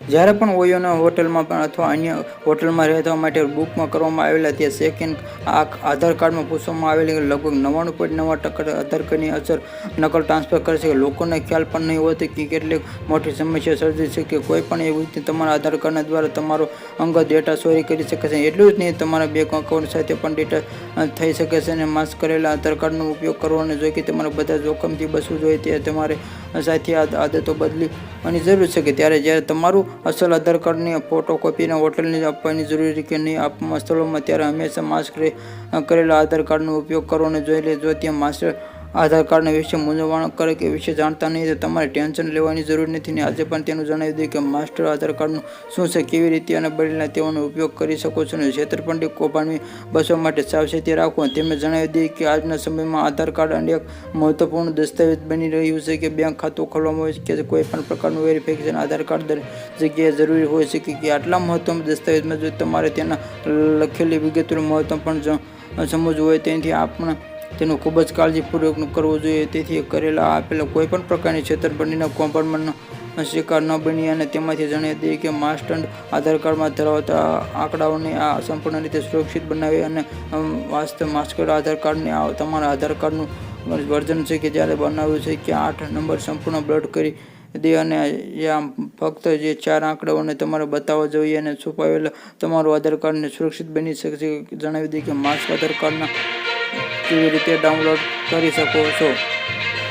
જ્યારે પણ ઓયોના હોટલમાં પણ અથવા અન્ય હોટલમાં રહેવા માટે બુકમાં કરવામાં આવેલા તે સેકન્ડ આ આધાર કાર્ડમાં પૂછવામાં આવેલી લગભગ નવ્વાણું પોઈન્ટ નવા ટકા આધાર કાર્ડની અસર નકલ ટ્રાન્સફર કરે છે. લોકોને ખ્યાલ પણ નહીં હોતો કે કેટલીક મોટી સમસ્યા સર્જી છે કે કોઈ પણ એવી રીતે તમારા આધાર કાર્ડના દ્વારા તમારો અંગત ડેટા ચોરી કરી શકે છે. એટલું જ નહીં, તમારા બેંક અકાઉન્ટ સાથે પણ ડેટા થઈ શકે છે અને માસ્ક કરેલા આધાર કાર્ડનો ઉપયોગ કરવાનો જોઈએ કે તમારે બધા જોખમથી બચવું જોઈએ તે તમારે સાથે આદતો અને જરૂર છે કે ત્યારે જ્યારે તમારું અસલ આધાર કાર્ડની ફોટોકોપીને હોટલની આપવાની જરૂરી કે નહીં આપવામાં સ્થળોમાં ત્યારે હંમેશા માસ્ક કરેલા આધાર કાર્ડનો ઉપયોગ કરવાનો જોઈ લે જો ત્યાં માસ્ટર આધાર કાર્ડના વિશે મૂંઝવણ કરે કે વિશે જાણતા નહીં, તો તમારે ટેન્શન લેવાની જરૂર નથી. ને આજે પણ તેનું જણાવી દઉં કે માસ્ટર આધાર કાર્ડનું શું છે, કેવી રીતે અને બદલીને તેઓનો ઉપયોગ કરી શકો છો. અને છેતરપંડી કૌભાંડની બસો માટે સાવચેતી રાખો. તેમણે જણાવી દઈએ કે આજના સમયમાં આધાર કાર્ડ અને એક મહત્વપૂર્ણ દસ્તાવેજ બની રહ્યું છે કે બેંક ખાતું ખોલવામાં હોય છે કે કોઈ પણ પ્રકારનું વેરિફિકેશન આધાર કાર્ડ જગ્યાએ જરૂરી હોય છે કે આટલા મહત્વના દસ્તાવેજમાં જો તમારે તેના લખેલી વિગતોનું મહત્વ પણ સમજવું હોય તેથી આપણે તેનું ખૂબ જ કાળજીપૂર્વક કરવું જોઈએ. તેથી કરેલા આપેલા કોઈ પણ પ્રકારની છેતરપિંડીના કૌભાંડનો શિકાર ન બની અને તેમાંથી જણાવી દઈએ કે માસ્ટર આધાર કાર્ડમાં ધરાવતા આંકડાઓને આ સંપૂર્ણ રીતે સુરક્ષિત બનાવી અને વાસ્તવ માસ્ટર આધાર કાર્ડને આ તમારા આધાર કાર્ડનું વર્ઝન છે કે જ્યારે બનાવ્યું છે કે આઠ નંબર સંપૂર્ણ બ્લડ કરી દે અને ફક્ત જે ચાર આંકડાઓને તમારે બતાવવા જોઈએ અને છુપાવેલા તમારું આધાર કાર્ડને સુરક્ષિત બની શકે છે. જણાવી દઈએ કે માસ્ક આધાર કાર્ડના કેવી રીતે ડાઉનલોડ કરી શકો છો?